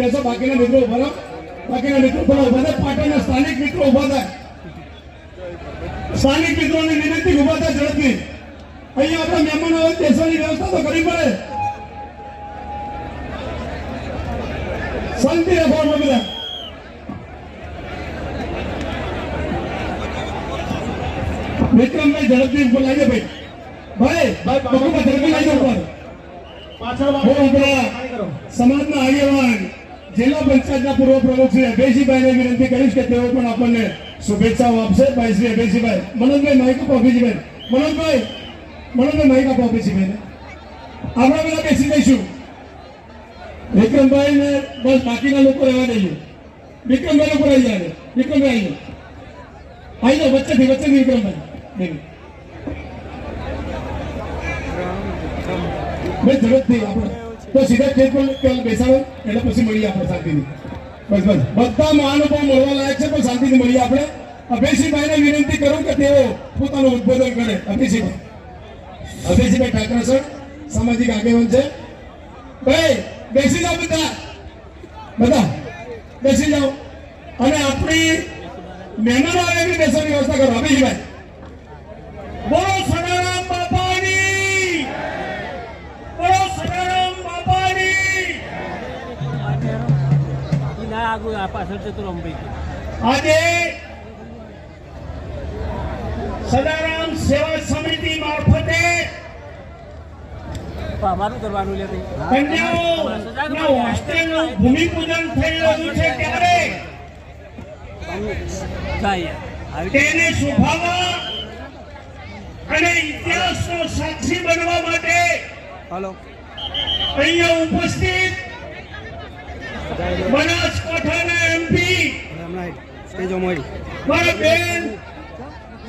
બેસો બાકીના મિત્રો ઊભા રહો. બાકીના મિત્રો થોડા ઊભા થાય. પાટણના સ્થાનિક મિત્રો ઊભા થાય. સ્થાનિક મિત્રોને વિનંતી ઊભા થાય ઝડપથી. અહીંયા આપણા મહેમાનો હોય બેસવાની વ્યવસ્થા તો કરવી પડે. શાંતિ રાખો બધા. વિક્રમભાઈ ઝડપથી ઉપર લાગે ભાઈ. ભાઈ ઝડપી લાગે ઉપર. પાછળ સમાજના આગેવાન જિલ્લા પંચાયતના પૂર્વ પ્રમુખ શ્રી અભયસિંહભાઈને વિનંતી કરીશ કે તેઓ પણ આપણને શુભેચ્છાઓ આપશે. ભાઈ શ્રી અભયજીભાઈ મનોજભાઈ માઇક આપો અભયસિંહભાઈ મનોજભાઈ મનોજભાઈ માઇક આપો અભયસિંહભાઈને આપણા પેલા બેસી જઈશું. વિક્રમભાઈ ને બસ બાકીના લોકો રહેવા દઈએ. વિક્રમભાઈ લોકો રહી જાય વિક્રમભાઈ આવી જાઓ આવી વચ્ચેથી વચ્ચેથી વિક્રમભાઈ. બે ઝડપથી આપણે તો સીધા પર બેસાડો, એટલે પછી મળીએ આપણે શાંતિથી. બસ બસ. બધા મહાનુભાવ મળવા લાયક છે, પણ શાંતિથી મળીએ આપણે. અભયસિંહભાઈને વિનંતી કરું કે તેઓ પોતાનું ઉદબોધન કરે. અભયસિંહભાઈ અભયસિંહભાઈ ઠાકરા સર સામાજિક આગેવાન છે. ભાઈ, બેસી જાઓ બધા. બધા, બેસી જાઓ. અને આપણી મહેમાનો આવે એવી બેસવાની વ્યવસ્થા કરો, અભયસિંહભાઈ. બોલો આગળ પાછળ જતો રમભાઈ આજે સદારામ સેવા સમિતિ મારફતે અમારું કરવાનું લે કન્યાઓ હોસ્ટેલનું ભૂમિપૂજન થઈ રહ્યું છે ત્યારે તેને શોભાવવા અને ઇતિહાસનો સાક્ષી બનવા માટે હલો. અહીંયા ઉપસ્થિત બનાસકાંઠાના એમપી મારા બેન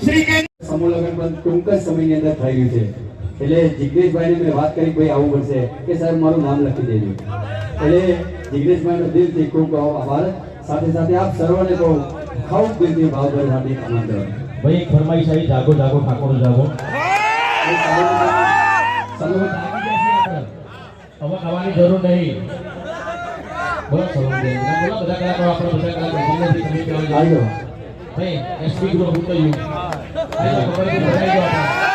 શ્રી કે પણ ટૂંક જ સમયની અંદર થઈ ગયું છે. એટલે જિગ્નેશભાઈને મેં વાત કરી ભાઈ આવું પડશે કે સાહેબ મારું નામ લખી દેજો. એટલે જિગ્નેશભાઈનો દિલથી ખૂબ આભાર. સાથે સાથે આપ સર્વને કહું ખાવું દિલથી ભાવભર આમંત્રણ. ભાઈ એક ફરમાઈશ આવી જાગો જાગો. ઠાકોર જાગો હવે ખાવાની જરૂર નહીં. બોલો સરોજબેન. ના, બોલો બધા કલાકારો આપણા બધા કલાકારો જલ્દીથી તમે કહેવા જાઓ. ભાઈ એસપી ગ્રુપ હું કહ્યું આઈ જાઓ, ખબર છે, બધાઈ જાઓ આપણે.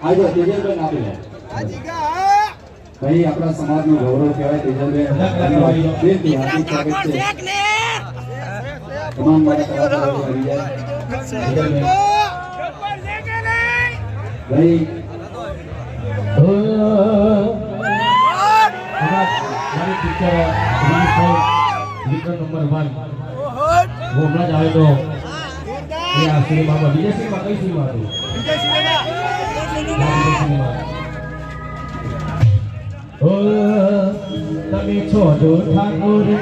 આવ્યો તેજલબેન આપી ભાઈ આપણા સમાજનું ગૌરવ કહેવાય તેજલબેન હાર્દિક સ્વાગત છે તમામ મારા કલાકારો આવી જાય ભાઈ પિક્ચર રિલીઝ થઈ વિક્રમ નંબર વન હું હમણાં જ આવ્યો તો એ આ સિનેમામાં વિજય સિનેમા કઈ સિનેમા હતું ના, વિજય સિનેમા. ઓ તમે છો જો ઠાકોરની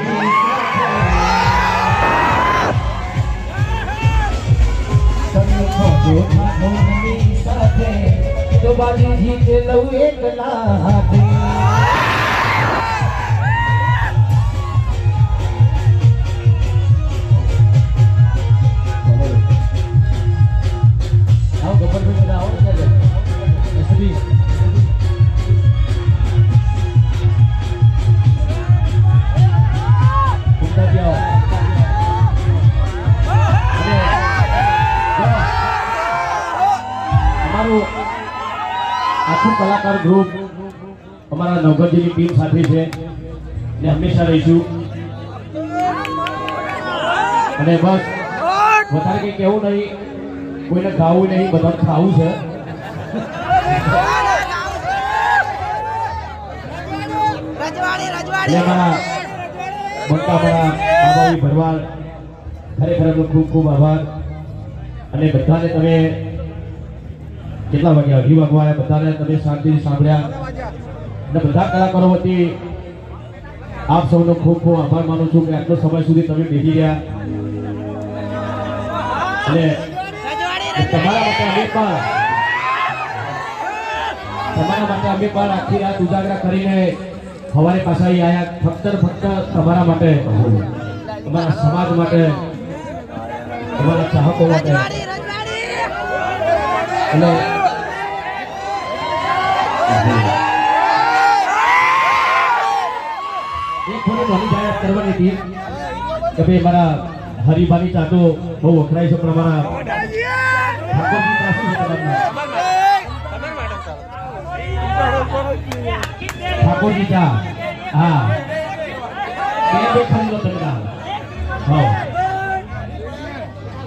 તમે છો જો ઠાકોરની સાથે તો બાજી જીત લઉં એકલા હાથે આખું કલાકાર ગ્રુપ અમારા નવગઢજીની ટીમ સાથે છે. ને હંમેશા રહીશું. અને બસ વધારે કંઈ કહેવું નહીં. કોઈને ગાવું નહીં બધાને ખાવું છે. ભરવાડ ખરેખર ખૂબ ખૂબ આભાર. અને બધાને તમે કેટલા વાગ્યા અઢી વાગવા આવ્યા? બધાને તમે શાંતિથી સાંભળ્યા. અને બધા કલાકારો વતી આપ સૌનો ખૂબ ખૂબ આભાર માનું છું કે આટલો સમય સુધી તમે બેસી ગયા. અને તમારા માટે અમે પણ તમારા માટે અમે પણ આખી રાત ઉજાગરા કરીને સવારે પાછા આવ્યા ફક્ત ફક્ત તમારા માટે તમારા સમાજ માટે તમારા ચાહકો માટે. રજવાડી કરવાની હતી કે ભાઈ મારા હરિભાની ચાટો બહુ વખરાય છે પણ ઠાકોરજી ચા હા.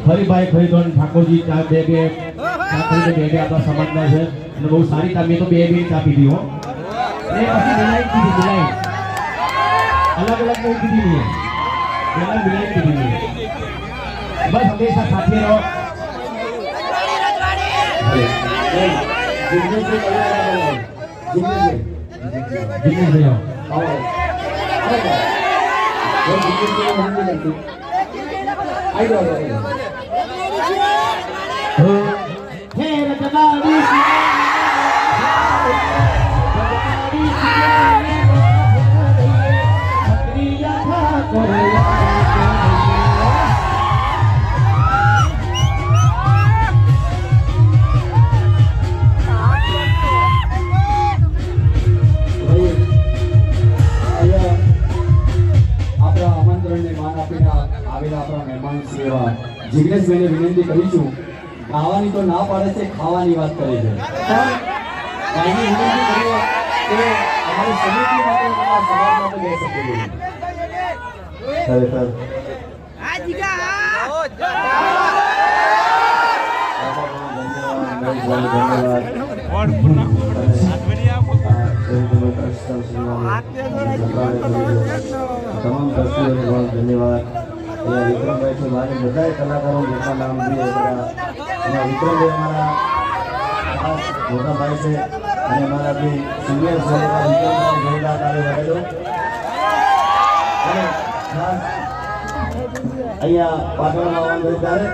હરિભાઈ ખરીદો ઠાકોરજી ચા બે બે. ચા બે બે આપણા સમાજના છે. અને બહુ સારી ચા તો બે બે ચા પીધી એ પછી મિલાઈ પીધી મિલાઈ અલગ અલગ બહુ પીધી નહીં પેલા મિલાઈ પીધી નહીં બસ હંમેશા સાથે રહો જિગ્નેશભાઈ જિગ્નેશભાઈ જીતેશભાઈ આવો. આવો આવો જિગ્નેશભાઈ નથી આવી જાઓ આવી જાઓ હે જિગ્નેશભાઈને વિનંતી કરીશું ખાવાની તો ના પાડે છે ખાવાની વાત કરે છે પણ કાંઈની વિનંતી કરીએ કે અમારી સમિતિ માટે અમારા સમાજ માટે બે શબ્દો બોલો. ખરેખર આ જીગા આ. તમામ દર્શકોને ધન્યવાદ અહીંયા વિક્રમભાઈ છે, મારે બધાય કલાકારો જેટલા નામ જોઈએ બધા અહીંયા વિક્રમભાઈ અમારા ખાસ મોટા ભાઈ છે, અને અમારા બી સિનિયર છે વિક્રમભાઈ જોઈલા તારે ખાસ અહીંયા પાટણમાં આવવાનું ત્યારે.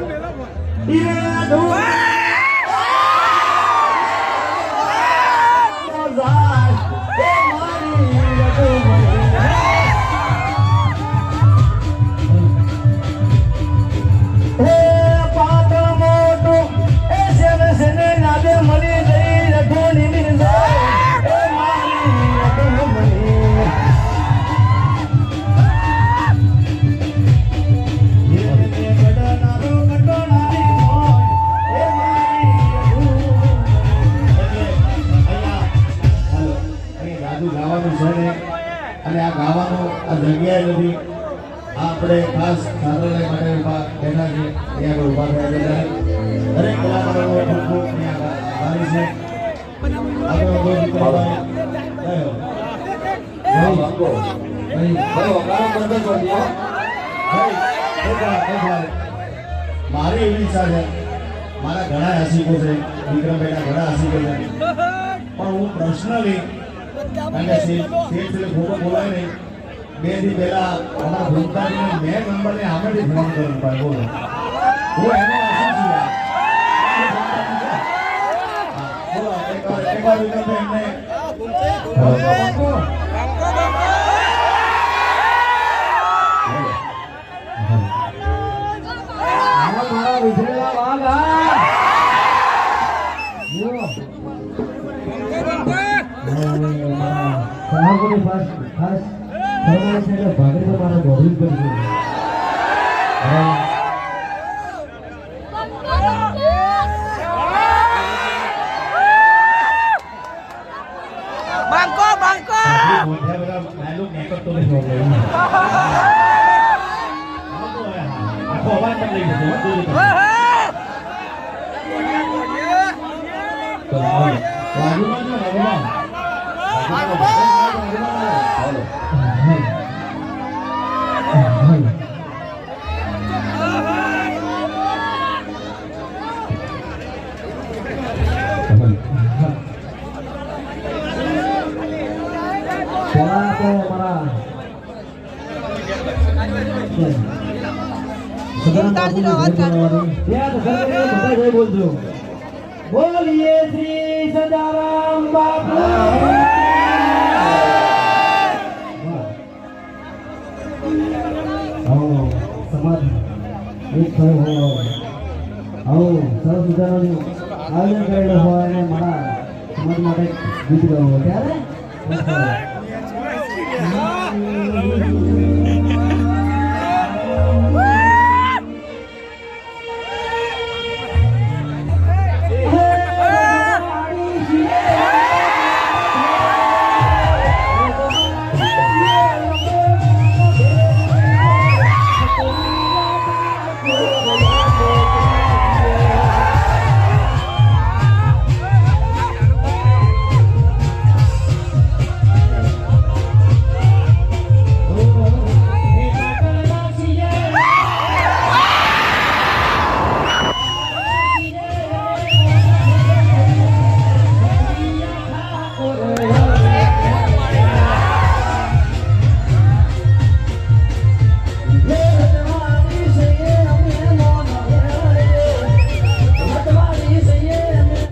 અને આ જગ્યાએ નથી આપણે ખાસ સાધનાલય માટે ઊભા બેઠા છે અહીંયા આગળ થયા છે દરેક કલાકારોનો ખૂબ ખૂબ આભારી છે કોઈ વિક્રમભાઈ કયો? ભાઈ, વાંકો. ભાઈ, ભાઈ, વગાડો કરતો જ નથી, હો. ભાઈ, એક વાર, એક વાર. મારી એવી ઈચ્છા મારા ઘણા હસીકો છે વિક્રમભાઈના ઘણા હસીકો છે પણ હું પર્સનલી સ્ટેજ પેલે ખોટો બોલાય બે દી પહેલા અમારા ભૂમતાજીને મેં નંબરને ખાસ ખાસ ફરમાઈશ છે કે ભાગરે તો મારા દોડવી પડી ગયું બાંકો બાંકો મોઢા બોલીએ શ્રી સદારામ એક થયો હોય આવો સરસ મજાનું આયોજન ગીત ગાવું હોય ત્યારે